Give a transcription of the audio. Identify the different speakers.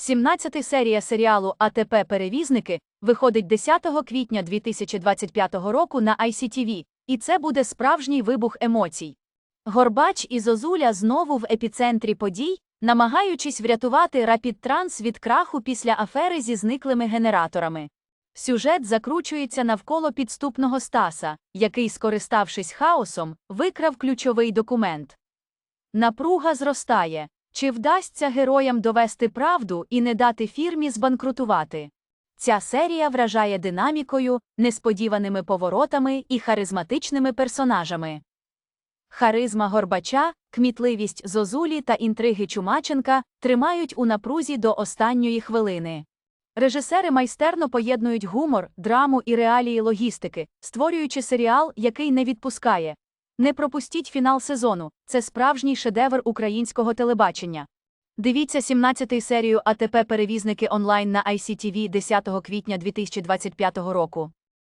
Speaker 1: 17 серія серіалу АТП Перевізники виходить 10 квітня 2025 року на ICTV, і це буде справжній вибух емоцій. Горбач і Зозуля знову в епіцентрі подій, намагаючись врятувати Рапід Транс від краху після афери зі зниклими генераторами. Сюжет закручується навколо підступного Стаса, який, скориставшись хаосом, викрав ключовий документ. Напруга зростає. Чи вдасться героям довести правду і не дати фірмі збанкрутувати? Ця серія вражає динамікою, несподіваними поворотами і харизматичними персонажами. Харизма Горбача, кмітливість Зозулі та інтриги Чумаченка тримають у напрузі до останньої хвилини. Режисери майстерно поєднують гумор, драму і реалії логістики, створюючи серіал, який не відпускає. Не пропустіть фінал сезону це справжній шедевр українського телебачення. Дивіться 17 серію АТП Перевізники онлайн на ICTV 10 квітня 2025 року.